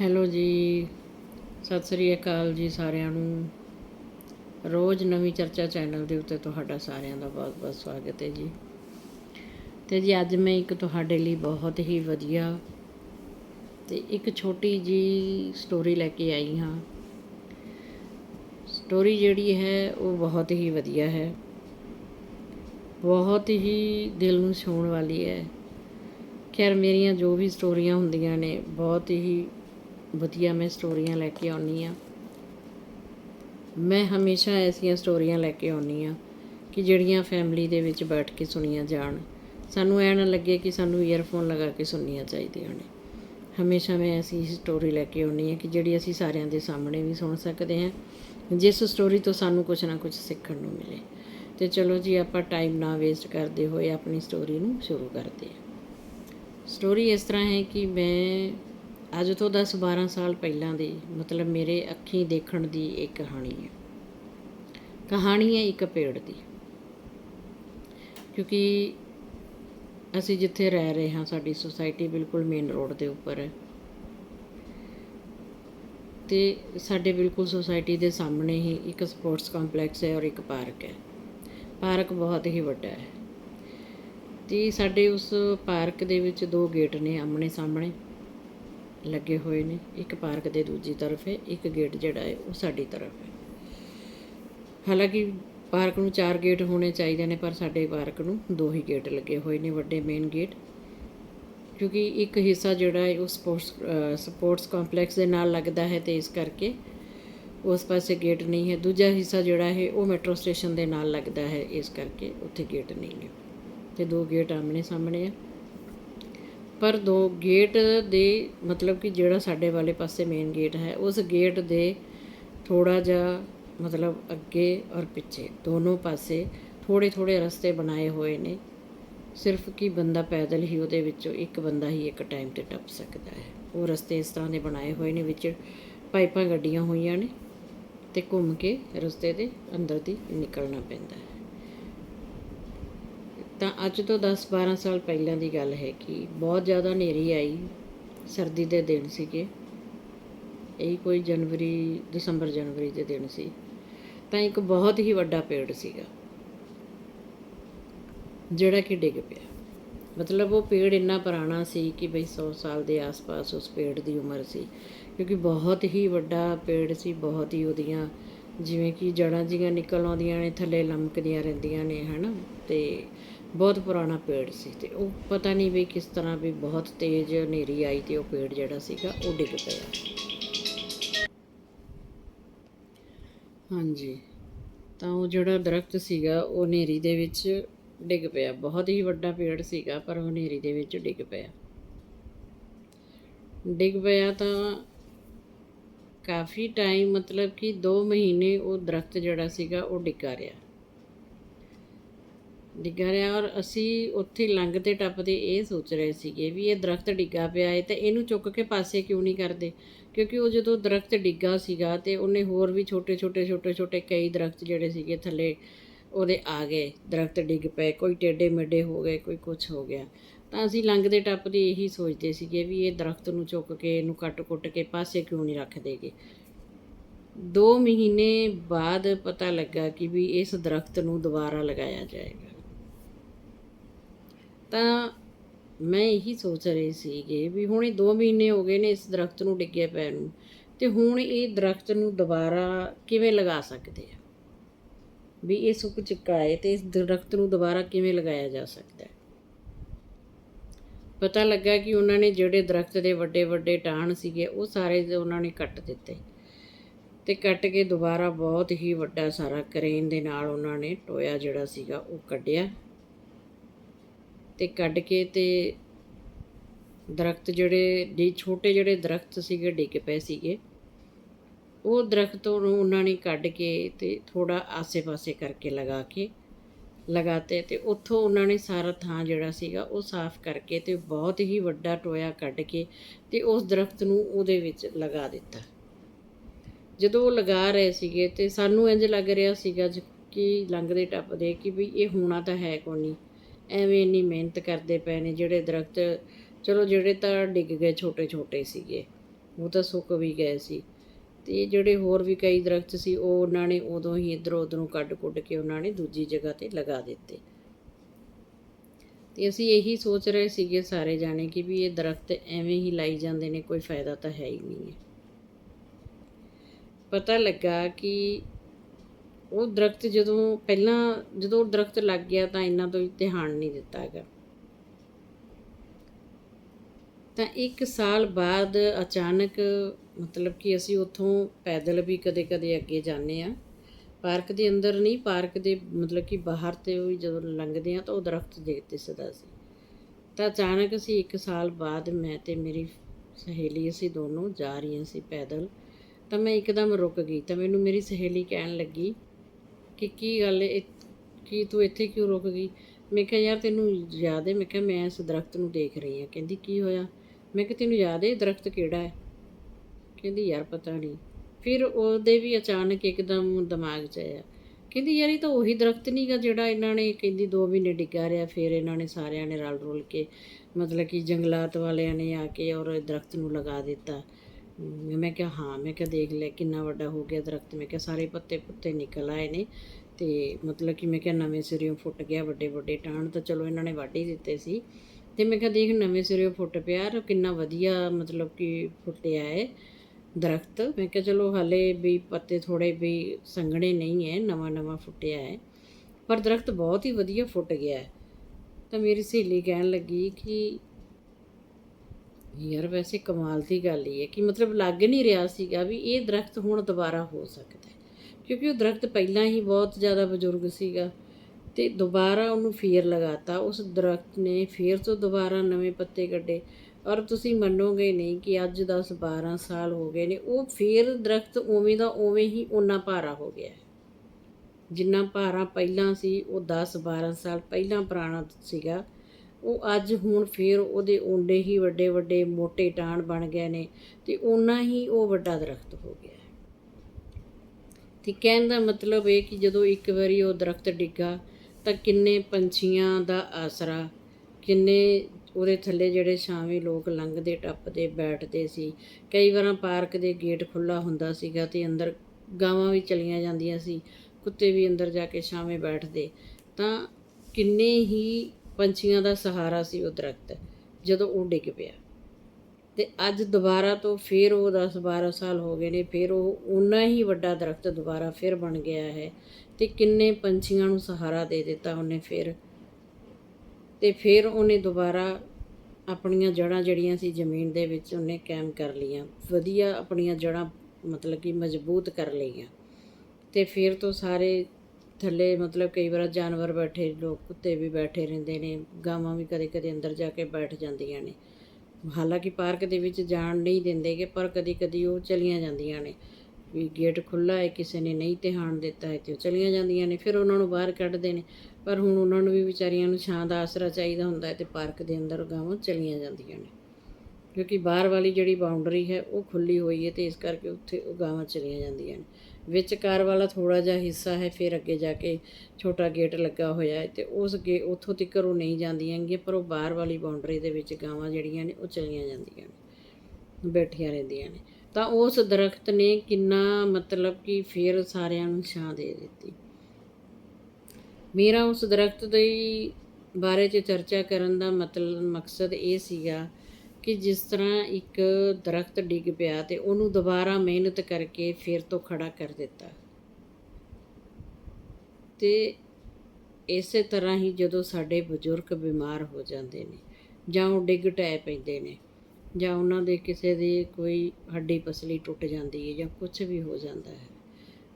Hello ਜੀ। ਸਤਿ ਸ੍ਰੀ ਅਕਾਲ ਜੀ ਸਾਰਿਆਂ ਨੂੰ। ਰੋਜ਼ ਨਵੀਂ ਚਰਚਾ ਚੈਨਲ ਦੇ ਉੱਤੇ ਤੁਹਾਡਾ ਸਾਰਿਆਂ ਦਾ ਬਹੁਤ-ਬਹੁਤ ਸਵਾਗਤ ਹੈ ਜੀ। ਤੇ ਜੀ, ਅੱਜ ਮੈਂ ਇੱਕ ਤੁਹਾਡੇ ਲਈ ਬਹੁਤ ਹੀ ਵਧੀਆ ਤੇ ਇੱਕ ਛੋਟੀ ਜੀ ਸਟੋਰੀ ਲੈ ਕੇ ਆਈ ਹਾਂ। ਸਟੋਰੀ ਜਿਹੜੀ ਹੈ, ਉਹ ਬਹੁਤ ਹੀ ਵਧੀਆ ਹੈ। ਬਹੁਤ ਹੀ ਦਿਲ ਨੂੰ ਛੂਹਣ ਵਾਲੀ ਹੈ। ਖੈਰ, ਮੇਰੀਆਂ ਜੋ ਵੀ ਸਟੋਰੀਆਂ ਹੁੰਦੀਆਂ ਨੇ, ਬਹੁਤ ਹੀ ਵਧੀਆ ਮੈਂ ਸਟੋਰੀਆਂ ਲੈ ਕੇ ਆਉਣੀ ਆ ਮੈਂ ਹਮੇਸ਼ਾ ਐਸੀਆਂ ਸਟੋਰੀਆਂ ਲੈ ਕੇ ਆਉਣੀ ਆ ਕਿ ਜਿਹੜੀਆਂ ਫੈਮਿਲੀ ਦੇ ਵਿੱਚ ਬੈਠ ਕੇ ਸੁਣੀਆਂ ਜਾਣ। ਸਾਨੂੰ ਐ ਨਾ ਲੱਗੇ ਕਿ ਸਾਨੂੰ ਈਅਰਫੋਨ ਲਗਾ ਕੇ ਸੁਣਨੀਆਂ ਚਾਹੀਦੀਆਂ ਨੇ। ਹਮੇਸ਼ਾ ਮੈਂ ਐਸੀ ਸਟੋਰੀ ਲੈ ਕੇ ਆਉਣੀ ਆ ਕਿ ਜਿਹੜੀ ਅਸੀਂ ਸਾਰਿਆਂ ਦੇ ਸਾਹਮਣੇ ਵੀ ਸੁਣ ਸਕਦੇ ਹਾਂ। ਜਿਸ ਸਟੋਰੀ ਤੋਂ ਸਾਨੂੰ ਕੁਝ ਨਾ ਕੁਝ ਸਿੱਖਣ ਨੂੰ ਮਿਲੇ। ਤੇ ਚਲੋ ਜੀ, ਆਪਾਂ ਟਾਈਮ ਨਾ ਵੇਸਟ ਕਰਦੇ ਹੋਏ ਆਪਣੀ ਸਟੋਰੀ ਨੂੰ ਸ਼ੁਰੂ ਕਰਦੇ ਹਾਂ। ਸਟੋਰੀ ਇਸ ਤਰ੍ਹਾਂ ਹੈ ਕਿ ਮੈਂ ਅੱਜ ਤੋਂ 10-12 ਸਾਲ ਪਹਿਲਾਂ ਦੀ, ਮਤਲਬ ਮੇਰੇ ਅੱਖੀਂ ਦੇਖਣ ਦੀ ਇੱਕ ਕਹਾਣੀ ਹੈ। ਕਹਾਣੀ ਹੈ ਇੱਕ ਪੇੜ ਦੀ। ਕਿਉਂਕਿ ਅਸੀਂ ਜਿੱਥੇ ਰਹਿ ਰਹੇ ਹਾਂ, ਸਾਡੀ ਸੁਸਾਇਟੀ ਬਿਲਕੁਲ ਮੇਨ ਰੋਡ ਦੇ ਉੱਪਰ ਹੈ। ਤੇ ਸਾਡੇ ਬਿਲਕੁਲ ਸੁਸਾਇਟੀ ਦੇ ਸਾਹਮਣੇ ਹੀ ਇੱਕ ਸਪੋਰਟਸ ਕੰਪਲੈਕਸ ਹੈ ਔਰ ਇੱਕ ਪਾਰਕ ਹੈ। ਪਾਰਕ ਬਹੁਤ ਹੀ ਵੱਡਾ ਹੈ। ਤੇ ਸਾਡੇ ਉਸ ਪਾਰਕ ਦੇ ਵਿੱਚ ਦੋ ਗੇਟ ਨੇ ਆਮਣੇ ਸਾਹਮਣੇ। ਲੱਗੇ ਹੋਏ ਨੇ। ਇੱਕ ਪਾਰਕ ਦੇ ਦੂਜੀ ਤਰਫ ਹੈ, ਇੱਕ ਗੇਟ ਜਿਹੜਾ ਹੈ ਉਹ ਸਾਡੀ ਤਰਫ ਹੈ। ਹਾਲਾਂਕਿ ਪਾਰਕ ਨੂੰ ਚਾਰ ਗੇਟ ਹੋਣੇ ਚਾਹੀਦੇ ਨੇ, ਪਰ ਸਾਡੇ ਪਾਰਕ ਨੂੰ ਦੋ ਹੀ ਗੇਟ ਲੱਗੇ ਹੋਏ ਨੇ, ਵੱਡੇ ਮੇਨ ਗੇਟ। ਕਿਉਂਕਿ ਇੱਕ ਹਿੱਸਾ ਜਿਹੜਾ ਹੈ, ਉਹ ਸਪੋਰਟਸ ਸਪੋਰਟਸ ਕੰਪਲੈਕਸ ਦੇ ਨਾਲ ਲੱਗਦਾ ਹੈ ਤੇ ਇਸ ਕਰਕੇ ਉਸ ਪਾਸੇ ਗੇਟ ਨਹੀਂ ਹੈ। ਦੂਜਾ ਹਿੱਸਾ ਜਿਹੜਾ ਹੈ, ਉਹ ਮੈਟਰੋ ਸਟੇਸ਼ਨ ਦੇ ਨਾਲ ਲੱਗਦਾ ਹੈ, ਇਸ ਕਰਕੇ ਉੱਥੇ ਗੇਟ ਨਹੀਂ ਹੈ। ਤੇ ਦੋ ਗੇਟ ਆਮਣੇ ਸਾਹਮਣੇ ਆ। ਪਰ ਦੋ ਗੇਟ ਦੇ ਮਤਲਬ ਕਿ ਜਿਹੜਾ ਸਾਡੇ ਵਾਲੇ ਪਾਸੇ ਮੇਨ ਗੇਟ ਹੈ, ਉਸ ਗੇਟ ਦੇ ਥੋੜਾ ਜਿਹਾ ਮਤਲਬ ਅੱਗੇ ਔਰ ਪਿੱਛੇ ਦੋਨੋਂ ਪਾਸੇ ਥੋੜੇ ਥੋੜੇ ਰਸਤੇ ਬਣਾਏ ਹੋਏ ਨੇ। ਸਿਰਫ ਕਿ ਬੰਦਾ ਪੈਦਲ ਹੀ ਉਹਦੇ ਵਿੱਚੋਂ ਇੱਕ ਬੰਦਾ ਹੀ ਇੱਕ ਟਾਈਮ ਤੇ ਟੱਪ ਸਕਦਾ ਹੈ। ਉਹ ਰਸਤੇ ਇਸ ਤਰ੍ਹਾਂ ਦੇ ਬਣਾਏ ਹੋਏ ਨੇ ਵਿੱਚ ਪਾਈਪਾਂ ਗੱਡੀਆਂ ਹੋਈਆਂ ਨੇ ਤੇ ਘੁੰਮ ਕੇ ਰਸਤੇ ਦੇ ਅੰਦਰ ਦੀ ਨਿਕਲਣਾ ਪੈਂਦਾ ਹੈ। ਤਾਂ ਅੱਜ ਤੋਂ 10-12 ਸਾਲ ਪਹਿਲਾਂ ਦੀ ਗੱਲ ਹੈ ਕਿ ਬਹੁਤ ਜ਼ਿਆਦਾ ਹਨੇਰੀ ਆਈ ਸਰਦੀ ਦੇ ਦਿਨ ਸੀਗੇ। ਇਹ ਕੋਈ ਜਨਵਰੀ, ਦਸੰਬਰ, ਜਨਵਰੀ ਦੇ ਦਿਨ ਸੀ। ਤਾਂ ਇੱਕ ਬਹੁਤ ਹੀ ਵੱਡਾ ਪੇੜ ਸੀਗਾ, ਜਿਹੜਾ ਕਿ ਡਿੱਗ ਪਿਆ। ਮਤਲਬ ਉਹ ਪੇੜ ਇੰਨਾ ਪੁਰਾਣਾ ਸੀ ਕਿ ਬਈ 100 ਸਾਲ ਦੇ ਆਸ-ਪਾਸ ਉਸ ਪੇੜ ਦੀ ਉਮਰ ਸੀ, ਕਿਉਂਕਿ ਬਹੁਤ ਹੀ ਵੱਡਾ ਪੇੜ ਸੀ, ਬਹੁਤ ਹੀ ਉਹਦੀਆਂ ਜਿਵੇਂ ਕਿ ਜੜਾਂ ਜੀਆਂ ਨਿਕਲ ਆਉਂਦੀਆਂ ਨੇ, ਥੱਲੇ ਲਮਕਦੀਆਂ ਰਹਿੰਦੀਆਂ ਨੇ, ਹਨਾ? ਤੇ ਬਹੁਤ ਪੁਰਾਣਾ ਪੇੜ ਸੀ ਤੇ ਉਹ ਪਤਾ ਨਹੀਂ ਵੀ ਕਿਸ ਤਰ੍ਹਾਂ ਵੀ ਬਹੁਤ ਤੇਜ਼ ਹਨੇਰੀ ਆਈ ਤੇ ਉਹ ਪੇੜ ਜਿਹੜਾ ਸੀਗਾ ਉਹ ਡਿੱਗ ਪਿਆ। ਹਾਂਜੀ। ਤਾਂ ਉਹ ਜਿਹੜਾ ਦਰਖਤ ਸੀਗਾ, ਉਹ ਹਨੇਰੀ ਦੇ ਵਿੱਚ ਡਿੱਗ ਪਿਆ। ਬਹੁਤ ਹੀ ਵੱਡਾ ਪੇੜ ਸੀਗਾ, ਪਰ ਉਹ ਹਨੇਰੀ ਦੇ ਵਿੱਚ ਡਿੱਗ ਪਿਆ। ਡਿੱਗ ਪਿਆ ਤਾਂ ਕਾਫੀ ਟਾਈਮ ਮਤਲਬ ਕਿ 2 ਮਹੀਨੇ ਉਹ ਦਰਖਤ ਜਿਹੜਾ ਸੀਗਾ ਉਹ ਡਿੱਗਾ ਰਿਹਾ। ਡਿੱਗਾ ਰਿਹਾ ਔਰ ਅਸੀਂ ਉੱਥੇ ਲੰਘਦੇ ਟੱਪਦੇ ਇਹ ਸੋਚ ਰਹੇ ਸੀਗੇ ਵੀ ਇਹ ਦਰਖਤ ਡਿੱਗਾ ਪਿਆ ਹੈ ਤੇ ਇਹਨੂੰ ਚੁੱਕ ਕੇ ਪਾਸੇ ਕਿਉਂ ਨਹੀਂ ਕਰਦੇ? ਕਿਉਂਕਿ ਉਹ ਜਦੋਂ ਦਰਖਤ ਡਿੱਗਾ ਸੀਗਾ ਤੇ ਉਹਨੇ ਹੋਰ ਵੀ ਛੋਟੇ ਛੋਟੇ ਛੋਟੇ ਛੋਟੇ ਕਈ ਦਰਖਤ ਜਿਹੜੇ ਸੀਗੇ ਥੱਲੇ ਉਹਦੇ ਆ ਗਏ। ਦਰਖਤ ਡਿੱਗ ਪਏ, ਕੋਈ ਟੇਡੇ ਮੇਡੇ ਹੋ ਗਏ, ਕੋਈ ਕੁਝ ਹੋ ਗਿਆ। ਤਾਂ ਅਸੀਂ ਲੰਘਦੇ ਟੱਪਦੇ ਇਹੀ ਸੋਚਦੇ ਸੀਗੇ ਵੀ ਇਹ ਦਰਖਤ ਨੂੰ ਚੁੱਕ ਕੇ ਇਹਨੂੰ ਕੱਟ-ਕੁੱਟ ਕੇ ਪਾਸੇ ਕਿਉਂ ਨਹੀਂ ਰੱਖਦੇਗੇ 2 ਮਹੀਨੇ ਬਾਅਦ ਪਤਾ ਲੱਗਾ ਕਿ ਵੀ ਇਸ ਦਰਖਤ ਨੂੰ ਦੁਬਾਰਾ ਲਗਾਇਆ ਜਾਏਗਾ। ਤਾਂ ਮੈਂ ਇਹੀ ਸੋਚ ਰਹੀ ਸੀਗੇ ਵੀ ਹੁਣ ਇਹ 2 ਮਹੀਨੇ ਹੋ ਗਏ ਨੇ ਇਸ ਦਰਖਤ ਨੂੰ ਡਿੱਗਿਆ ਪੈ ਨੂੰ, ਤੇ ਹੁਣ ਇਹ ਦਰਖਤ ਨੂੰ ਦੁਬਾਰਾ ਕਿਵੇਂ ਲਗਾ ਸਕਦੇ ਆ? ਵੀ ਇਹ ਸੁੱਕ ਚੁੱਕਾ ਹੈ ਤੇ ਇਸ ਦਰਖਤ ਨੂੰ ਦੁਬਾਰਾ ਕਿਵੇਂ ਲਗਾਇਆ ਜਾ ਸਕਦਾ ਹੈ? ਪਤਾ ਲੱਗਾ ਕਿ ਉਹਨਾਂ ਨੇ ਜਿਹੜੇ ਦਰਖਤ ਦੇ ਵੱਡੇ ਵੱਡੇ ਟਾਹਣ ਸੀਗੇ, ਉਹ ਸਾਰੇ ਉਹਨਾਂ ਨੇ ਕੱਟ ਦਿੱਤੇ। ਤੇ ਕੱਟ ਕੇ ਦੁਬਾਰਾ ਬਹੁਤ ਹੀ ਵੱਡਾ ਸਾਰਾ ਕਰੇਨ ਦੇ ਨਾਲ ਉਹਨਾਂ ਨੇ ਟੋਇਆ ਜਿਹੜਾ ਸੀਗਾ, ਉਹ ਕੱਢਿਆ। ਤੇ ਕੱਢ ਕੇ ਤੇ ਦਰਖਤ ਜਿਹੜੇ ਦੀ ਛੋਟੇ ਜਿਹੜੇ ਦਰਖਤ ਸੀਗੇ, ਡਿੱਗ ਪਏ ਸੀਗੇ। ਉਹ ਦਰਖਤੋਂ ਨੂੰ ਉਹਨਾਂ ਨੇ ਕੱਢ ਕੇ ਤੇ ਥੋੜਾ ਆਸੇ-ਪਾਸੇ ਕਰਕੇ ਲਗਾ ਕੇ ਲਗਾਤੇ ਤੇ ਉੱਥੋਂ ਉਹਨਾਂ ਨੇ ਸਾਰਾ ਥਾਂ ਜਿਹੜਾ ਸੀਗਾ ਉਹ ਸਾਫ਼ ਕਰਕੇ ਤੇ ਬਹੁਤ ਹੀ ਵੱਡਾ ਟੋਇਆ ਕੱਢ ਕੇ ਤੇ ਉਸ ਦਰਖਤ ਨੂੰ ਉਹਦੇ ਵਿੱਚ ਲਗਾ ਦਿੱਤਾ। ਜਦੋਂ ਉਹ ਲਗਾ ਰਹੇ ਸੀਗੇ ਤੇ ਸਾਨੂੰ ਇੰਜ ਲੱਗ ਰਿਹਾ ਸੀਗਾ ਕਿ ਲੰਘਦੇ ਟੱਪਦੇ ਕਿ ਵੀ ਇਹ ਹੋਣਾ ਤਾਂ ਹੈ ਕੋਈ ਨਹੀਂ ਐਵੇਂ ਇੰਨੀ ਮਿਹਨਤ ਕਰਦੇ ਪਏ ਨੇ ਜਿਹੜੇ ਦਰਖਤ, ਚਲੋ ਜਿਹੜੇ ਤਾਂ ਡਿੱਗ ਗਏ ਛੋਟੇ ਛੋਟੇ ਸੀਗੇ, ਉਹ ਤਾਂ ਸੁੱਕ ਵੀ ਗਏ ਸੀ। ਤੇ ਜਿਹੜੇ ਹੋਰ ਵੀ ਕਈ ਦਰਖਤ ਸੀ, ਉਹ ਉਹਨਾਂ ਨੇ ਉਦੋਂ ਹੀ ਇਧਰੋਂ ਉਧਰੋਂ ਕੱਢ ਕੁੱਟ ਕੇ ਉਹਨਾਂ ਨੇ ਦੂਜੀ ਜਗ੍ਹਾ ਤੇ ਲਗਾ ਦਿੱਤੇ। ਤੇ ਅਸੀਂ ਇਹੀ ਸੋਚ ਰਹੇ ਸੀਗੇ ਸਾਰੇ ਜਾਣੇ ਕਿ ਵੀ ਇਹ ਦਰਖਤ ਐਵੇਂ ਹੀ ਲਾਈ ਜਾਂਦੇ ਨੇ, ਕੋਈ ਫਾਇਦਾ ਤਾਂ ਹੈ ਹੀ ਨਹੀਂ ਹੈ। ਪਤਾ ਲੱਗਾ ਕਿ ਉਹ ਦਰਖਤ ਜਦੋਂ ਪਹਿਲਾਂ ਜਦੋਂ ਉਹ ਦਰਖਤ ਲੱਗ ਗਿਆ ਤਾਂ ਇਹਨਾਂ ਤੋਂ ਧਿਆਨ ਨਹੀਂ ਦਿੱਤਾ ਹੈਗਾ ਤਾਂ ਇੱਕ ਸਾਲ ਬਾਅਦ ਅਚਾਨਕ ਮਤਲਬ ਕਿ ਅਸੀਂ ਉੱਥੋਂ ਪੈਦਲ ਵੀ ਕਦੇ-ਕਦੇ ਅੱਗੇ ਜਾਂਦੇ ਆ ਪਾਰਕ ਦੇ ਅੰਦਰ ਨਹੀਂ, ਪਾਰਕ ਦੇ ਮਤਲਬ ਕਿ ਬਾਹਰ ਤੇ ਵੀ ਜਦੋਂ ਲੰਘਦੇ ਆ ਤਾਂ ਉਹ ਦਰਖਤ ਦੇਖ ਦਿਸਦਾ ਸੀ। ਤਾਂ ਅਚਾਨਕ ਅਸੀਂ ਇੱਕ ਸਾਲ ਬਾਅਦ ਮੈਂ ਤੇ ਮੇਰੀ ਸਹੇਲੀ ਅਸੀਂ ਦੋਨੋਂ ਜਾ ਰਹੀਆਂ ਸੀ ਪੈਦਲ। ਤਾਂ ਮੈਂ ਇੱਕਦਮ ਰੁਕ ਗਈ ਤਾਂ ਮੈਨੂੰ ਮੇਰੀ ਸਹੇਲੀ ਕਹਿਣ ਲੱਗੀ ਕਿ ਕੀ ਗੱਲ ਹੈ ਕੀ ਤੂੰ ਇੱਥੇ ਕਿਉਂ ਰੁਕ ਗਈ? ਮੈਂ ਕਿਹਾ, ਯਾਰ ਤੈਨੂੰ ਯਾਦ ਹੈ ਮੈਂ ਕਿਹਾ, ਮੈਂ ਇਸ ਦਰਖਤ ਨੂੰ ਦੇਖ ਰਹੀ ਹਾਂ। ਕਹਿੰਦੀ, ਕੀ ਹੋਇਆ? ਮੈਂ ਕਿਹਾ ਤੈਨੂੰ ਯਾਦ ਹੈ ਇਹ ਦਰਖਤ ਕਿਹੜਾ ਹੈ? ਕਹਿੰਦੀ, ਯਾਰ ਪਤਾ ਨਹੀਂ। ਫਿਰ ਉਹਦੇ ਵੀ ਅਚਾਨਕ ਇੱਕਦਮ ਦਿਮਾਗ 'ਚ ਆਇਆ। ਕਹਿੰਦੀ, ਯਾਰ ਇਹ ਤਾਂ ਉਹੀ ਦਰਖਤ ਨਹੀਂਗਾ ਜਿਹੜਾ ਇਹਨਾਂ ਨੇ, ਕਹਿੰਦੀ 2 ਮਹੀਨੇ ਡਿੱਗਾ ਰਿਹਾ, ਫਿਰ ਇਹਨਾਂ ਨੇ ਸਾਰਿਆਂ ਨੇ ਰਲ ਰੁਲ ਕੇ ਮਤਲਬ ਕਿ ਜੰਗਲਾਤ ਵਾਲਿਆਂ ਨੇ ਆ ਕੇ ਔਰ ਇਹ ਦਰਖਤ ਨੂੰ ਲਗਾ ਦਿੱਤਾ। ਮੈਂ ਕਿਹਾ, ਹਾਂ, ਮੈਂ ਕਿਹਾ, ਦੇਖ ਲੈ, ਕਿੰਨਾ ਵੱਡਾ ਹੋ ਗਿਆ ਦਰਖਤ। ਮੈਂ ਕਿਹਾ, ਸਾਰੇ ਪੱਤੇ ਪੁੱਤੇ ਨਿਕਲ ਆਏ ਨੇ ਤੇ ਮਤਲਬ ਕਿ ਮੈਂ ਕਿਹਾ, ਨਵੇਂ ਸਿਰਿਓਂ ਫੁੱਟ ਗਿਆ ਵੱਡੇ ਵੱਡੇ ਟਾਹਣ ਤਾਂ ਚਲੋ ਇਹਨਾਂ ਨੇ ਵੱਢ ਹੀ ਦਿੱਤੇ ਸੀ। ਤੇ ਮੈਂ ਕਿਹਾ ਦੇਖ ਨਵੇਂ ਸਿਰਿਓਂ ਫੁੱਟ ਪਿਆ ਔਰ ਕਿੰਨਾ ਵਧੀਆ ਮਤਲਬ ਕਿ ਫੁੱਟਿਆ ਹੈ ਦਰਖਤ। ਮੈਂ ਕਿਹਾ ਚਲੋ ਹਾਲੇ ਵੀ ਪੱਤੇ ਥੋੜੇ ਵੀ ਸੰਘਣੇ ਨਹੀਂ ਹੈ ਨਵਾਂ ਨਵਾਂ ਫੁੱਟਿਆ ਹੈ ਪਰ ਦਰਖਤ ਬਹੁਤ ਹੀ ਵਧੀਆ ਫੁੱਟ ਗਿਆ ਹੈ ਤਾਂ ਮੇਰੀ ਸਹੇਲੀ ਕਹਿਣ ਲੱਗੀ ਕਿ ਯਾਰ ਵੈਸੇ ਕਮਾਲ ਦੀ ਗੱਲ ਹੀ ਹੈ ਕਿ ਮਤਲਬ ਲੱਗ ਨਹੀਂ ਰਿਹਾ ਸੀਗਾ ਵੀ ਇਹ ਦਰਖਤ ਹੁਣ ਦੁਬਾਰਾ ਹੋ ਸਕਦਾ ਕਿਉਂਕਿ ਉਹ ਦਰਖਤ ਪਹਿਲਾਂ ਹੀ ਬਹੁਤ ਜ਼ਿਆਦਾ ਬਜ਼ੁਰਗ ਸੀਗਾ। ਤੇ ਦੁਬਾਰਾ ਉਹਨੂੰ ਫੇਰ ਲਗਾਤਾ, ਉਸ ਦਰਖਤ ਨੇ ਫੇਰ ਤੋਂ ਦੁਬਾਰਾ ਨਵੇਂ ਪੱਤੇ ਕੱਢੇ। ਔਰ ਤੁਸੀਂ ਮੰਨੋਗੇ ਨਹੀਂ ਕਿ ਅੱਜ 10 12 ਸਾਲ ਹੋ ਗਏ ਨੇ, ਉਹ ਫੇਰ ਦਰਖਤ ਉਵੇਂ ਦਾ ਉਵੇਂ ਹੀ ਓਨਾ ਭਾਰਾ ਹੋ ਗਿਆ ਜਿੰਨਾ ਭਾਰਾ ਪਹਿਲਾਂ ਸੀ, ਉਹ 10 12 ਸਾਲ ਪਹਿਲਾਂ ਪੁਰਾਣਾ ਸੀਗਾ। ਉਹ ਅੱਜ ਹੁਣ ਫੇਰ ਉਹਦੇ ਓਂਡੇ ਹੀ ਵੱਡੇ ਵੱਡੇ ਮੋٹے ਟਾਣ ਬਣ ਗਏ ਨੇ ਤੇ ਓਨਾ ਹੀ ਉਹ ਵੱਡਾ ਦਰਖਤ ਹੋ ਗਿਆ ਹੈ। ਤੇ ਕਹਿਣ ਦਾ ਮਤਲਬ ਇਹ ਕਿ ਜਦੋਂ ਇੱਕ ਵਾਰੀ ਉਹ ਦਰਖਤ ਡਿੱਗਾ ਤਾਂ ਕਿੰਨੇ ਪੰਛੀਆਂ ਦਾ ਆਸਰਾ, ਕਿੰਨੇ ਉਹਦੇ ਥੱਲੇ ਜਿਹੜੇ ਛਾਵੇਂ ਲੋਕ ਲੰਘਦੇ, ਟੱਪਦੇ, ਬੈਠਦੇ ਸੀ। ਕਈ ਵਾਰਾਂ ਪਾਰਕ ਦੇ ਗੇਟ ਖੁੱਲਾ ਹੁੰਦਾ ਸੀਗਾ ਤੇ ਅੰਦਰ ਗਾਵਾਂ ਵੀ ਚਲੀਆਂ ਜਾਂਦੀਆਂ ਸੀ, ਕੁੱਤੇ ਵੀ ਅੰਦਰ ਜਾ ਕੇ ਛਾਵੇਂ ਬੈਠਦੇ। ਤਾਂ ਕਿੰਨੇ ਹੀ ਪੰਛੀਆਂ ਦਾ ਸਹਾਰਾ ਸੀ ਉਹ ਦਰਖਤ, ਜਦੋਂ ਉਹ ਡਿੱਗ ਪਿਆ। ਤੇ ਅੱਜ ਦੁਬਾਰਾ ਤੋਂ ਫਿਰ ਉਹ 10 12 ਸਾਲ ਹੋ ਗਏ ਨੇ, ਫਿਰ ਉਹ ਉਨਾ ਹੀ ਵੱਡਾ ਦਰਖਤ ਦੁਬਾਰਾ ਫਿਰ ਬਣ ਗਿਆ ਹੈ ਤੇ ਕਿੰਨੇ ਪੰਛੀਆਂ ਨੂੰ ਸਹਾਰਾ ਦੇ ਦਿੱਤਾ ਉਹਨੇ ਫਿਰ। ਤੇ ਫਿਰ ਉਹਨੇ ਦੁਬਾਰਾ ਆਪਣੀਆਂ ਜੜ੍ਹਾਂ ਜਿਹੜੀਆਂ ਸੀ ਜ਼ਮੀਨ ਦੇ ਵਿੱਚ ਉਹਨੇ ਕਾਇਮ ਕਰ ਲਈਆਂ, ਵਧੀਆ ਆਪਣੀਆਂ ਜੜ੍ਹਾਂ ਮਤਲਬ ਕਿ ਮਜ਼ਬੂਤ ਕਰ ਲਈਆਂ। ਤੇ ਫਿਰ ਤੋਂ ਸਾਰੇ ਥੱਲੇ ਮਤਲਬ ਕਈ ਵਾਰ ਜਾਨਵਰ ਬੈਠੇ, ਲੋਕ ਕੁੱਤੇ ਵੀ ਬੈਠੇ ਰਹਿੰਦੇ ਨੇ, ਗਾਵਾਂ ਵੀ ਕਦੇ-ਕਦੇ ਅੰਦਰ ਜਾ ਕੇ ਬੈਠ ਜਾਂਦੀਆਂ ਨੇ। ਹਾਲਾਂਕਿ ਪਾਰਕ ਦੇ ਵਿੱਚ ਜਾਣ ਨਹੀਂ ਦਿੰਦੇਗੇ, ਪਰ ਕਦੀ-ਕਦੀ ਉਹ ਚਲੀਆਂ ਜਾਂਦੀਆਂ ਨੇ। ਵੀ ਗੇਟ ਖੁੱਲਾ ਹੈ, ਕਿਸੇ ਨੇ ਨਹੀਂ ਧਿਆਨ ਦਿੱਤਾ ਹੈ ਤੇ ਉਹ ਚਲੀਆਂ ਜਾਂਦੀਆਂ ਨੇ, ਫਿਰ ਉਹਨਾਂ ਨੂੰ ਬਾਹਰ ਕੱਢਦੇ ਨੇ। ਪਰ ਹੁਣ ਉਹਨਾਂ ਨੂੰ ਵੀ ਵਿਚਾਰੀਆਂ ਨੂੰ ਛਾਂ ਦਾ ਆਸਰਾ ਚਾਹੀਦਾ ਹੁੰਦਾ ਹੈ ਤੇ ਪਾਰਕ ਦੇ ਅੰਦਰ ਗਾਵਾਂ ਚਲੀਆਂ ਜਾਂਦੀਆਂ ਨੇ। ਕਿਉਂਕਿ ਬਾਹਰ ਵਾਲੀ ਜਿਹੜੀ ਬਾਉਂਡਰੀ ਹੈ, ਉਹ ਖੁੱਲੀ ਹੋਈ ਹੈ ਤੇ ਇਸ ਕਰਕੇ ਉੱਥੇ ਉਹ ਗਾਵਾਂ ਚਲੀਆਂ ਜਾਂਦੀਆਂ ਨੇ। ਵਿਚਕਾਰ ਵਾਲਾ ਥੋੜਾ ਜਿਹਾ ਹਿੱਸਾ ਹੈ, ਫਿਰ ਅੱਗੇ ਜਾ ਕੇ ਛੋਟਾ ਗੇਟ ਲੱਗਾ ਹੋਇਆ ਹੈ ਤੇ ਉਸ ਗੇ, ਉੱਥੋਂ ਤੱਕ ਉਹ ਨਹੀਂ ਜਾਂਦੀਆਂ ਹੈਗੀਆਂ, ਪਰ ਉਹ ਬਾਹਰ ਵਾਲੀ ਬਾਉਂਡਰੀ ਦੇ ਵਿੱਚ ਗਾਵਾਂ ਜਿਹੜੀਆਂ ਨੇ, ਉਹ ਚਲੀਆਂ ਜਾਂਦੀਆਂ ਨੇ, ਬੈਠੀਆਂ ਰਹਿੰਦੀਆਂ ਨੇ। ਤਾਂ ਉਸ ਦਰਖਤ ਨੇ ਕਿੰਨਾ ਮਤਲਬ ਕਿ ਫਿਰ ਸਾਰਿਆਂ ਨੂੰ ਛਾਂ ਦੇ ਦਿੱਤੀ। ਮੇਰਾ ਉਸ ਦਰਖਤ ਦੇ ਬਾਰੇ 'ਚ ਚਰਚਾ ਕਰਨ ਦਾ ਮਤਲਬ ਮਕਸਦ ਇਹ ਸੀਗਾ ਕਿ ਜਿਸ ਤਰ੍ਹਾਂ ਇੱਕ ਦਰਖਤ ਡਿੱਗ ਪਿਆ ਤੇ ਉਹਨੂੰ ਦੁਬਾਰਾ ਮਿਹਨਤ ਕਰਕੇ ਫਿਰ ਤੋਂ ਖੜਾ ਕਰ ਦਿੱਤਾ। ਤੇ ਇਸੇ ਤਰ੍ਹਾਂ ਹੀ ਜਦੋਂ ਸਾਡੇ ਬਜ਼ੁਰਗ ਬਿਮਾਰ ਹੋ ਜਾਂਦੇ ਨੇ ਜਾਂ ਉਹ ਡਿੱਗ ਟੈ ਪੈਂਦੇ ਨੇ ਜਾਂ ਉਹਨਾਂ ਦੇ ਕਿਸੇ ਦੀ ਕੋਈ ਹੱਡੀ ਪਸਲੀ ਟੁੱਟ ਜਾਂਦੀ ਹੈ ਜਾਂ ਕੁਝ ਵੀ ਹੋ ਜਾਂਦਾ ਹੈ,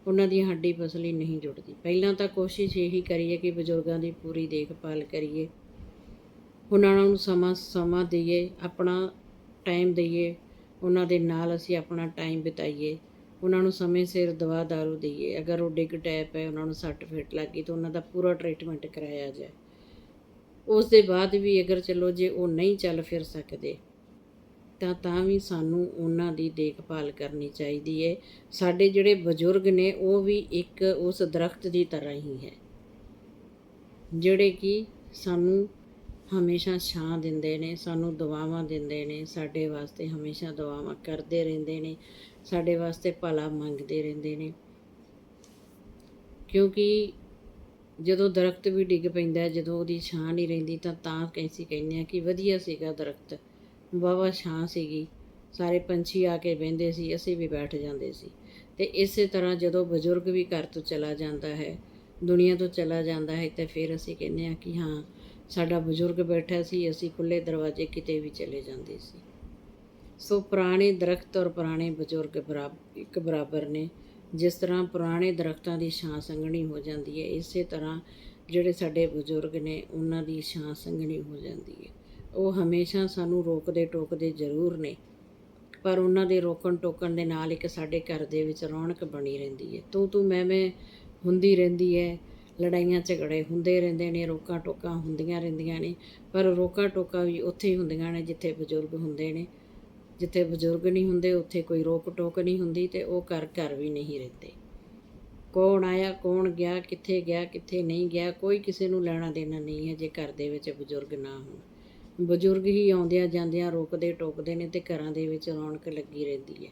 ਉਹਨਾਂ ਦੀ ਹੱਡੀ ਪਸਲੀ ਨਹੀਂ ਜੁੜਦੀ। ਪਹਿਲਾਂ ਤਾਂ ਕੋਸ਼ਿਸ਼ ਇਹੀ ਕਰੀਏ ਕਿ ਬਜ਼ੁਰਗਾਂ ਦੀ ਪੂਰੀ ਦੇਖਭਾਲ ਕਰੀਏ। ਉਹਨਾਂ ਨੂੰ ਸਮਾਂ ਸਮਾਂ ਦਈਏ, ਆਪਣਾ ਟਾਈਮ ਦਈਏ, ਉਹਨਾਂ ਦੇ ਨਾਲ ਅਸੀਂ ਆਪਣਾ ਟਾਈਮ ਬਿਤਾਈਏ। ਉਹਨਾਂ ਨੂੰ ਸਮੇਂ ਸਿਰ ਦਵਾ ਦਾਰੂ ਦਈਏ। ਅਗਰ ਉਹ ਡਿੱਗ ਟੈਪ ਹੈ, ਉਹਨਾਂ ਨੂੰ ਸੱਟ ਫੇਟ ਲੱਗ ਗਈ ਤਾਂ ਉਹਨਾਂ ਦਾ ਪੂਰਾ ਟ੍ਰੀਟਮੈਂਟ ਕਰਾਇਆ ਜਾਏ। ਉਸ ਦੇ ਬਾਅਦ ਵੀ ਅਗਰ ਚਲੋ, ਜੇ ਉਹ ਨਹੀਂ ਚੱਲ ਫਿਰ ਸਕਦੇ, ਤਾਂ ਤਾਂ ਵੀ ਸਾਨੂੰ ਉਹਨਾਂ ਦੀ ਦੇਖਭਾਲ ਕਰਨੀ ਚਾਹੀਦੀ ਹੈ। ਸਾਡੇ ਜਿਹੜੇ ਬਜ਼ੁਰਗ ਨੇ, ਉਹ ਵੀ ਇੱਕ ਉਸ ਦਰਖਤ ਦੀ ਤਰ੍ਹਾਂ ਹੀ ਹੈ, ਜਿਹੜੇ ਕਿ ਸਾਨੂੰ ਹਮੇਸ਼ਾ ਛਾਂ ਦਿੰਦੇ ਨੇ, ਸਾਨੂੰ ਦੁਆਵਾਂ ਦਿੰਦੇ ਨੇ, ਸਾਡੇ ਵਾਸਤੇ ਹਮੇਸ਼ਾ ਦੁਆਵਾਂ ਕਰਦੇ ਰਹਿੰਦੇ ਨੇ, ਸਾਡੇ ਵਾਸਤੇ ਭਲਾ ਮੰਗਦੇ ਰਹਿੰਦੇ ਨੇ। ਕਿਉਂਕਿ ਜਦੋਂ ਦਰਖਤ ਵੀ ਡਿੱਗ ਪੈਂਦਾ, ਜਦੋਂ ਉਹਦੀ ਛਾਂ ਨਹੀਂ ਰਹਿੰਦੀ, ਤਾਂ ਤਾਂ ਕੈਸੀ ਕਹਿੰਦੇ ਆ ਕਿ ਵਧੀਆ ਸੀਗਾ ਦਰਖਤ। ਵਾਹਵਾ ਛਾਂ ਸੀਗੀ। ਸਾਰੇ ਪੰਛੀ ਆ ਕੇ ਬਹਿੰਦੇ ਸੀ, ਅਸੀਂ ਵੀ ਬੈਠ ਜਾਂਦੇ ਸੀ। ਤੇ ਇਸੇ ਤਰ੍ਹਾਂ ਜਦੋਂ ਬਜ਼ੁਰਗ ਵੀ ਘਰ ਤੋਂ ਚਲਾ ਜਾਂਦਾ ਹੈ, ਦੁਨੀਆ ਤੋਂ ਚਲਾ ਜਾਂਦਾ ਹੈ, ਤੇ ਫਿਰ ਅਸੀਂ ਕਹਿੰਦੇ ਆ ਕਿ ਹਾਂ ਸਾਡਾ ਬਜ਼ੁਰਗ ਬੈਠਾ ਸੀ, ਅਸੀਂ ਖੁੱਲੇ ਦਰਵਾਜ਼ੇ ਕਿਤੇ ਵੀ ਚਲੇ ਜਾਂਦੇ ਸੀ। ਸੋ ਪੁਰਾਣੇ ਦਰਖਤ ਔਰ ਪੁਰਾਣੇ ਬਜ਼ੁਰਗ ਬਰਾਬਰ ਇੱਕ ਬਰਾਬਰ ਨੇ। ਜਿਸ ਤਰ੍ਹਾਂ ਪੁਰਾਣੇ ਦਰਖਤਾਂ ਦੀ ਛਾਂ ਸੰਘਣੀ ਹੋ ਜਾਂਦੀ ਹੈ, ਇਸੇ ਤਰ੍ਹਾਂ ਜਿਹੜੇ ਸਾਡੇ ਬਜ਼ੁਰਗ ਨੇ, ਉਹਨਾਂ ਦੀ ਛਾਂ ਸੰਘਣੀ ਹੋ ਜਾਂਦੀ ਹੈ। ਉਹ ਹਮੇਸ਼ਾ ਸਾਨੂੰ ਰੋਕਦੇ ਟੋਕਦੇ ਜ਼ਰੂਰ ਨੇ। ਪਰ ਉਹਨਾਂ ਦੇ ਰੋਕਣ ਟੋਕਣ ਦੇ ਨਾਲ ਇੱਕ ਸਾਡੇ ਘਰ ਦੇ ਵਿੱਚ ਰੌਣਕ ਬਣੀ ਰਹਿੰਦੀ ਹੈ। ਤੂੰ ਤੂੰ ਮੈਂ ਮੈਂ ਹੁੰਦੀ ਰਹਿੰਦੀ ਹੈ। ਲੜਾਈਆਂ ਝਗੜੇ ਹੁੰਦੇ ਰਹਿੰਦੇ ਨੇ, ਰੋਕਾਂ ਟੋਕਾਂ ਹੁੰਦੀਆਂ ਰਹਿੰਦੀਆਂ ਨੇ, ਪਰ ਰੋਕਾਂ ਟੋਕਾਂ ਵੀ ਉੱਥੇ ਹੀ ਹੁੰਦੀਆਂ ਨੇ ਜਿੱਥੇ ਬਜ਼ੁਰਗ ਹੁੰਦੇ ਨੇ। ਜਿੱਥੇ ਬਜ਼ੁਰਗ ਨਹੀਂ ਹੁੰਦੇ, ਉੱਥੇ ਕੋਈ ਰੋਕ ਟੋਕ ਨਹੀਂ ਹੁੰਦੀ ਤੇ ਉਹ ਘਰ ਘਰ ਵੀ ਨਹੀਂ ਰਹਿੰਦੇ। ਕੌਣ ਆਇਆ, ਕੌਣ ਗਿਆ, ਕਿੱਥੇ ਗਿਆ, ਕਿੱਥੇ ਨਹੀਂ ਗਿਆ, ਕੋਈ ਕਿਸੇ ਨੂੰ ਲੈਣਾ ਦੇਣਾ ਨਹੀਂ ਹੈ ਜੇ ਘਰ ਦੇ ਵਿੱਚ ਬਜ਼ੁਰਗ ਨਾ ਹੋਣ। ਬਜ਼ੁਰਗ ਹੀ ਆਉਂਦਿਆਂ ਜਾਂਦਿਆਂ ਰੋਕਦੇ ਟੋਕਦੇ ਨੇ ਤੇ ਘਰਾਂ ਦੇ ਵਿੱਚ ਰੌਣਕ ਲੱਗੀ ਰਹਿੰਦੀ ਹੈ।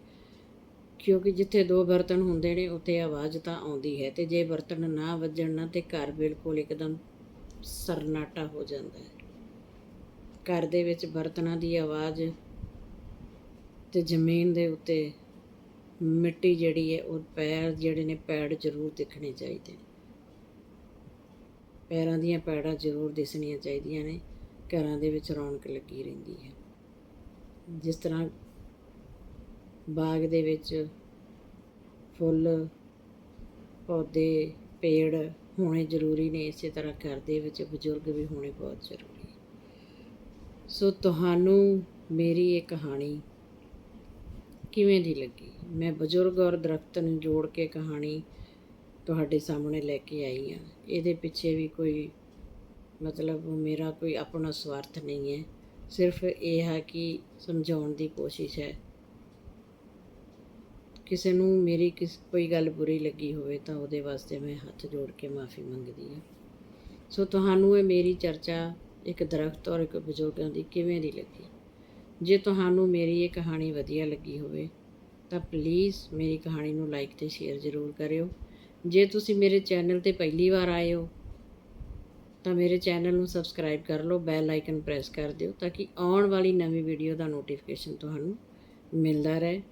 ਕਿਉਂਕਿ ਜਿੱਥੇ ਦੋ ਬਰਤਨ ਹੁੰਦੇ ਨੇ, ਉੱਥੇ ਆਵਾਜ਼ ਤਾਂ ਆਉਂਦੀ ਹੈ ਤੇ ਜੇ ਬਰਤਨ ਨਾ ਵੱਜਣ ਨਾ ਤੇ ਘਰ ਬਿਲਕੁਲ ਇੱਕਦਮ ਸਰਨਾਟਾ ਹੋ ਜਾਂਦਾ ਹੈ। ਘਰ ਦੇ ਵਿੱਚ ਬਰਤਨਾਂ ਦੀ ਆਵਾਜ਼ ਤੇ ਜ਼ਮੀਨ ਦੇ ਉੱਤੇ ਮਿੱਟੀ ਜਿਹੜੀ ਹੈ, ਉਹ ਪੈਰ ਜਿਹੜੇ ਨੇ ਪੈੜ ਜ਼ਰੂਰ ਦਿਖਣੇ ਚਾਹੀਦੇ ਨੇ। ਪੈਰਾਂ ਦੀਆਂ ਪੈੜਾਂ ਜ਼ਰੂਰ ਦਿਸਣੀਆਂ ਚਾਹੀਦੀਆਂ ਨੇ। ਘਰਾਂ ਦੇ ਵਿੱਚ ਰੌਣਕ ਲੱਗੀ ਰਹਿੰਦੀ ਹੈ। ਜਿਸ ਤਰ੍ਹਾਂ ਬਾਗ ਦੇ ਵਿੱਚ ਫੁੱਲ, ਪੌਦੇ, ਪੇੜ ਹੋਣੇ ਜ਼ਰੂਰੀ ਨੇ, ਇਸੇ ਤਰ੍ਹਾਂ ਘਰ ਦੇ ਵਿੱਚ ਬਜ਼ੁਰਗ ਵੀ ਹੋਣੇ ਬਹੁਤ ਜ਼ਰੂਰੀ ਸੋ ਤੁਹਾਨੂੰ ਮੇਰੀ ਇਹ ਕਹਾਣੀ ਕਿਵੇਂ ਦੀ ਲੱਗੀ? ਮੈਂ ਬਜ਼ੁਰਗ ਔਰ ਦਰਖਤ ਨੂੰ ਜੋੜ ਕੇ ਕਹਾਣੀ ਤੁਹਾਡੇ ਸਾਹਮਣੇ ਲੈ ਕੇ ਆਈ ਹਾਂ। ਇਹਦੇ ਪਿੱਛੇ ਵੀ ਕੋਈ ਮਤਲਬ ਮੇਰਾ ਕੋਈ ਆਪਣਾ ਸਵਾਰਥ ਨਹੀਂ ਹੈ। ਸਿਰਫ ਇਹ ਹੈ ਕਿ ਸਮਝਾਉਣ ਦੀ ਕੋਸ਼ਿਸ਼ ਹੈ ਕਿਸੇ ਨੂੰ ਮੇਰੀ ਕਿਸ, ਕੋਈ ਗੱਲ ਬੁਰੀ ਲੱਗੀ ਹੋਵੇ ਤਾਂ ਉਹਦੇ ਵਾਸਤੇ ਮੈਂ ਹੱਥ ਜੋੜ ਕੇ ਮਾਫੀ ਮੰਗਦੀ ਹਾਂ। ਸੋ ਤੁਹਾਨੂੰ ਇਹ ਮੇਰੀ ਚਰਚਾ, ਇੱਕ ਦਰਖਤ ਔਰ ਇੱਕ ਬਜ਼ੁਰਗਾਂ ਦੀ ਕਿਵੇਂ ਦੀ ਲੱਗੀ? ਜੇ ਤੁਹਾਨੂੰ ਮੇਰੀ ਇਹ ਕਹਾਣੀ ਵਧੀਆ ਲੱਗੀ ਹੋਵੇ ਤਾਂ ਪਲੀਜ਼ ਮੇਰੀ ਕਹਾਣੀ ਨੂੰ ਲਾਈਕ ਤੇ ਸ਼ੇਅਰ ਜ਼ਰੂਰ ਕਰਿਓ। ਜੇ ਤੁਸੀਂ ਮੇਰੇ ਚੈਨਲ ਤੇ ਪਹਿਲੀ ਵਾਰ ਆਏ ਹੋ, ਤਾਂ ਮੇਰੇ ਚੈਨਲ ਨੂੰ ਸਬਸਕ੍ਰਾਈਬ ਕਰ ਲਓ ਬੈਲ ਆਈਕਨ ਪ੍ਰੈਸ ਕਰ ਦਿਓ ਤਾਂ ਕਿ ਆਉਣ ਵਾਲੀ ਨਵੀਂ ਵੀਡੀਓ ਦਾ ਨੋਟੀਫਿਕੇਸ਼ਨ ਤੁਹਾਨੂੰ ਮਿਲਦਾ ਰਹੇ।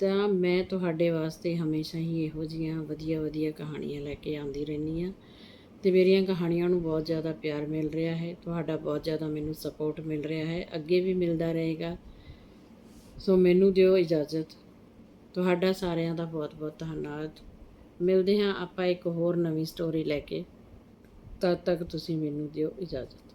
ਤਾਂ ਮੈਂ ਤੁਹਾਡੇ ਵਾਸਤੇ ਹਮੇਸ਼ਾ ਹੀ ਇਹੋ ਜੀਆਂ ਵਧੀਆ ਵਧੀਆ ਕਹਾਣੀਆਂ ਲੈ ਕੇ ਆਉਂਦੀ ਰਹਿੰਦੀ ਆ ਤੇ ਮੇਰੀਆਂ ਕਹਾਣੀਆਂ ਨੂੰ ਬਹੁਤ ਜ਼ਿਆਦਾ ਪਿਆਰ ਮਿਲ ਰਿਹਾ ਹੈ, ਤੁਹਾਡਾ ਬਹੁਤ ਜ਼ਿਆਦਾ ਮੈਨੂੰ ਸਪੋਰਟ ਮਿਲ ਰਿਹਾ ਹੈ, ਅੱਗੇ ਵੀ ਮਿਲਦਾ ਰਹੇਗਾ। ਸੋ ਮੈਨੂੰ ਦਿਓ ਇਜਾਜ਼ਤ। ਤੁਹਾਡਾ ਸਾਰਿਆਂ ਦਾ ਬਹੁਤ ਬਹੁਤ ਧੰਨਵਾਦ। ਮਿਲਦੇ ਹਾਂ ਆਪਾਂ ਇੱਕ ਹੋਰ ਨਵੀਂ ਸਟੋਰੀ ਲੈ ਕੇ। ਤਦ ਤੱਕ ਤੁਸੀਂ ਮੈਨੂੰ ਦਿਓ ਇਜਾਜ਼ਤ।